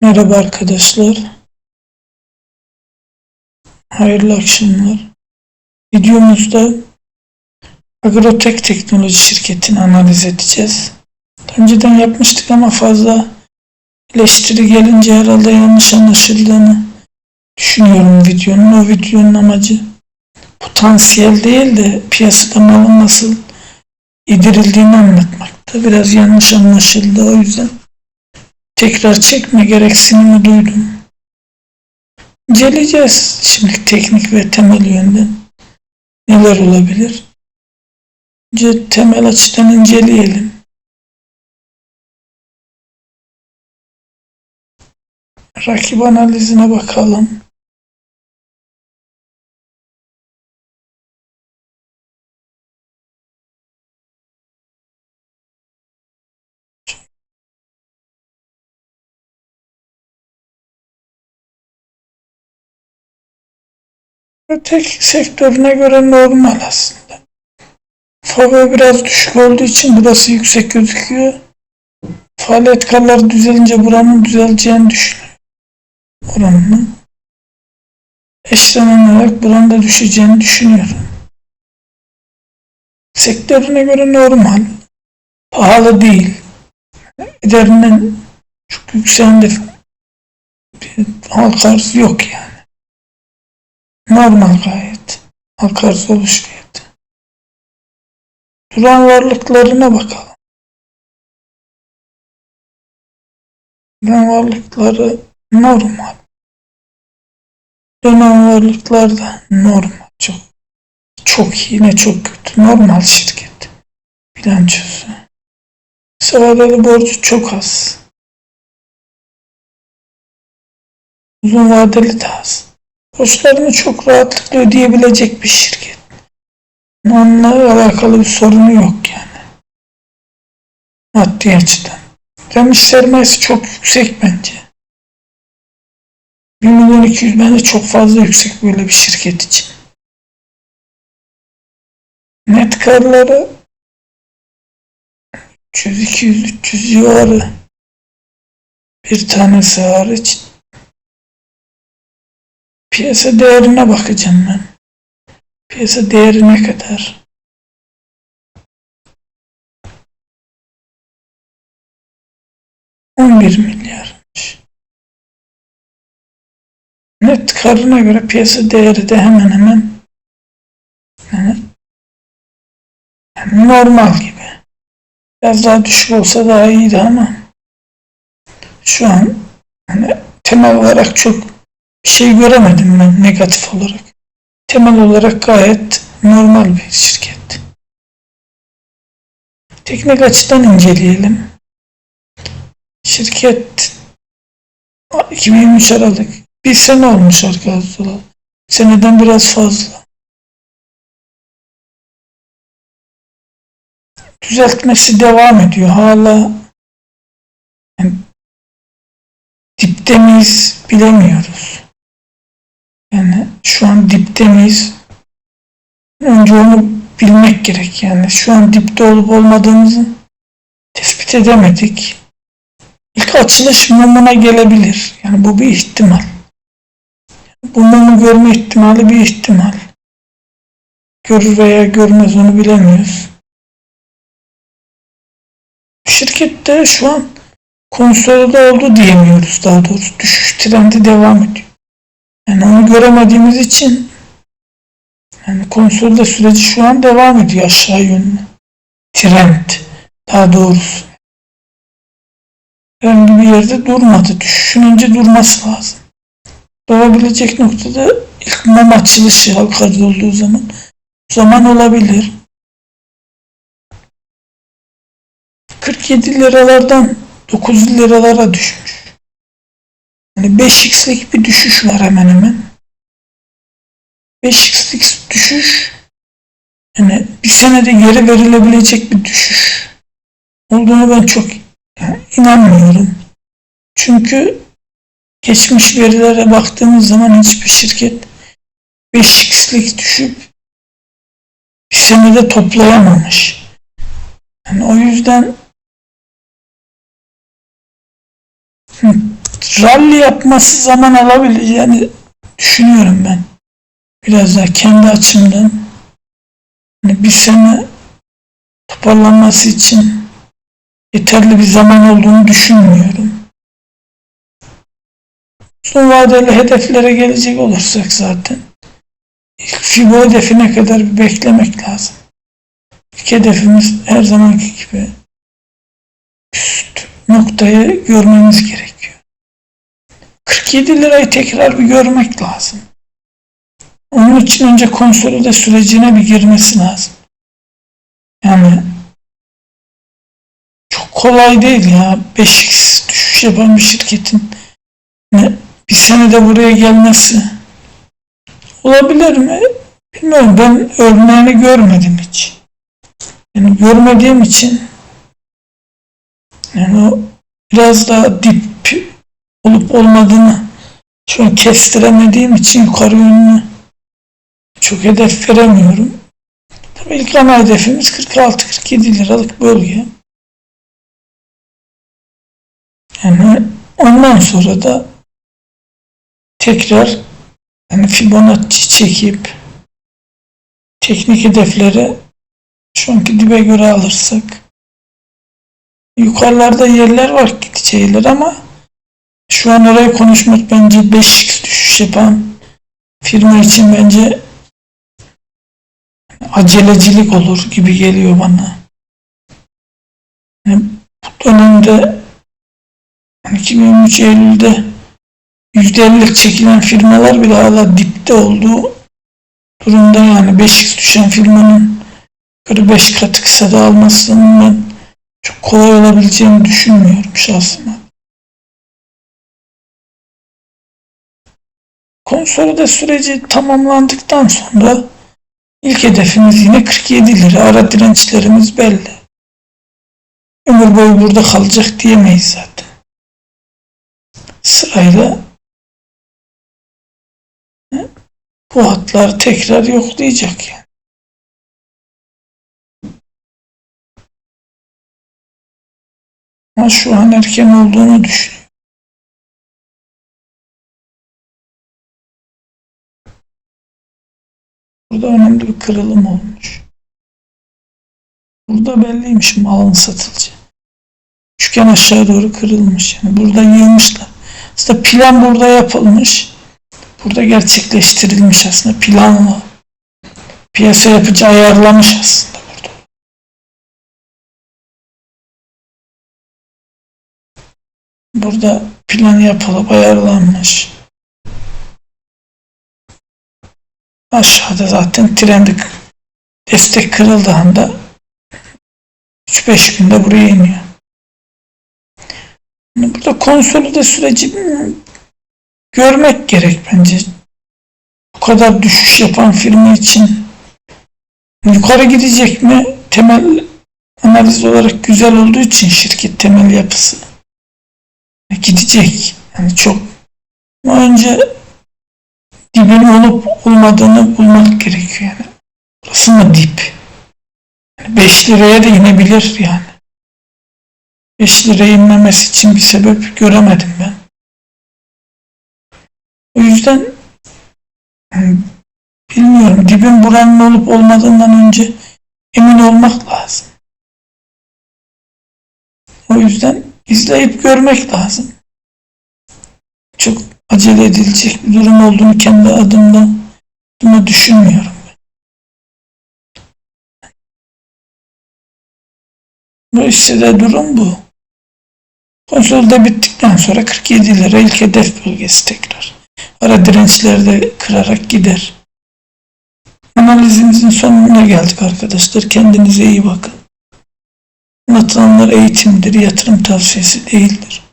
Merhaba arkadaşlar. Hayırlı akşamlar. Videomuzda Agrotek Teknoloji şirketini analiz edeceğiz. Önceden yapmıştık ama fazla eleştiri gelince herhalde yanlış anlaşıldığını düşünüyorum videonun. O videonun amacı potansiyel değil de piyasada malın nasıl yedirildiğini anlatmakta. Biraz yanlış anlaşıldı o yüzden tekrar çekme gereksinimi duydum. İnceleyeceğiz şimdi teknik ve temel yönden neler olabilir. Önce temel açıdan inceleyelim. Rakip analizine bakalım. Tek sektörüne göre normal aslında. FAVÖ biraz düşük olduğu için burası yüksek gözüküyor. Faaliyet karları düzelince buranın düzeleceğini düşünüyorum. Oranının. Eşlenen olarak buranın da düşeceğini düşünüyorum. Sektörüne göre normal. Pahalı değil. Ederinden çok yükselen de bir halka arz yok yani. Normal gayet. Halka arz oluş fiyatı. Duran varlıklarına bakalım. Duran varlıkları normal. Dönen varlıklar da normal. Çok çok iyi ne çok kötü. Normal şirket. Bilançosu. Kısa vadeli borcu çok az. Uzun vadeli de az. Borçlarını çok rahatlıkla ödeyebilecek bir şirket. Onunla alakalı bir sorunu yok yani. Maddi açıdan. Remiş sermayesi çok yüksek bence. 1 milyon 200 bence çok fazla yüksek böyle bir şirket için. Net karları 300, 200, 300 civarı. Bir tanesi hariç Piyasa değerine bakacağım ben. Piyasa değeri ne kadar? On bir milyarmış. Net karına göre piyasa değeri de hemen hemen yani, normal gibi. Biraz daha düşük olsa daha iyiydi ama şu an hani temel olarak çok bir şey göremedim ben negatif olarak. Temel olarak gayet normal bir şirket. Teknik açıdan inceleyelim. Şirket 2023 Aralık bir sene olmuş arkadaşlar. Seneden biraz fazla. Düzeltmesi devam ediyor. Hala yani dipte miyiz bilemiyoruz. An dipte miyiz? Önce onu bilmek gerek yani. Şu an dipte olup olmadığımızı tespit edemedik. İlk açılış mumuna gelebilir. Yani bu bir ihtimal. Bu mumu görme ihtimali bir ihtimal. Görür veya görmez onu bilemiyoruz. Şirkette şu an konsolide oldu diyemiyoruz daha doğrusu. Düşüş trendi devam ediyor. Yani onu göremediğimiz için yani konsolde süreci şu an devam ediyor aşağı yönlü. Trend daha doğrusu. Herhangi bir yerde durmadı. Düşüşün önce durması lazım. Doğabilecek noktada ilk mum açılışı halkada olduğu zaman zaman olabilir. 47 liralardan 9 liralara düşmüş. Yani 5x'lik bir düşüş var hemen hemen. 5x'lik düşüş yani bir senede geri verilebilecek bir düşüş olduğunu ben çok yani inanmıyorum. Çünkü geçmiş verilere baktığımız zaman hiçbir şirket 5x'lik düşüp bir senede toplayamamış. Yani o yüzden rally yapması zaman alabileceğini düşünüyorum ben. Biraz daha kendi açımdan. Hani bir sene toparlanması için yeterli bir zaman olduğunu düşünmüyorum. Uzun vadeli hedeflere gelecek olursak zaten ilk FIBO hedefine kadar bir beklemek lazım. İlk hedefimiz her zamanki gibi üst noktayı görmemiz gerekiyor. 47 lirayı tekrar bir görmek lazım. Onun için önce konsolide sürecine bir girmesi lazım. Yani çok kolay değil ya. 5x düşüş yapan bir şirketin bir senede buraya gelmesi olabilir mi? Bilmiyorum. Ben örneğini görmedim hiç. Yani görmediğim için yani o biraz daha dip olup olmadığını şu kestiremediğim için yukarı yönlü çok hedef veremiyorum. Tabii ilk ana hedefimiz 46-47 liralık bölge. Yani ondan sonra da tekrar yani Fibonacci çekip teknik hedefleri şu anki dibe göre alırsak yukarılarda yerler var gideceği yerler ama şu an orayı konuşmak bence 5x düşüş yapan firma için bence acelecilik olur gibi geliyor bana. Yani bu dönemde 2023 Eylül'de %50'lik çekilen firmalar bile hala dipte olduğu durumda yani 5x düşen firmanın 45 katı kısa da almasının ben çok kolay olabileceğini düşünmüyorum şahsıma. Konsolide süreci tamamlandıktan sonra ilk hedefimiz yine 47 lira. Ara dirençlerimiz belli. Ömür boyu burada kalacak diyemeyiz zaten. Sırayla bu hatlar tekrar yoklayacak yani. Ama şu an erken olduğunu düşünüyorum. Burada önemli bir kırılım olmuş. Burada belliymiş malın satılacağı. Üçgen aşağı doğru kırılmış. Yani burada yığmışlar. Aslında plan burada yapılmış. Burada gerçekleştirilmiş aslında planla. Piyasa yapıcı ayarlamış aslında burada. Burada plan yapılıp ayarlanmış. Aşağıda zaten trendik destek kırıldığında 3-5 günde buraya iniyor. Yani burada konsolide süreci görmek gerek bence. Bu kadar düşüş yapan firma için yukarı gidecek mi? Temel analiz olarak güzel olduğu için şirket temel yapısı gidecek. Yani çok önce dibin olup olmadığını bulmak gerekiyor yani. Burası mı dip? Yani 5 liraya da inebilir yani. 5 liraya inmemesi için bir sebep göremedim ben. O yüzden yani bilmiyorum dibin buranın olup olmadığından önce emin olmak lazım. O yüzden izleyip görmek lazım. Çok acele edilecek bir durum olduğunu kendi adımda, adıma düşünmüyorum. Bu hissede durum bu. Konsolda bittikten sonra 47 lira ilk hedef bölgesi tekrar. Ara dirençleri de kırarak gider. Analizimizin sonuna geldik arkadaşlar. Kendinize iyi bakın. Anlatılanlar eğitimdir, yatırım tavsiyesi değildir.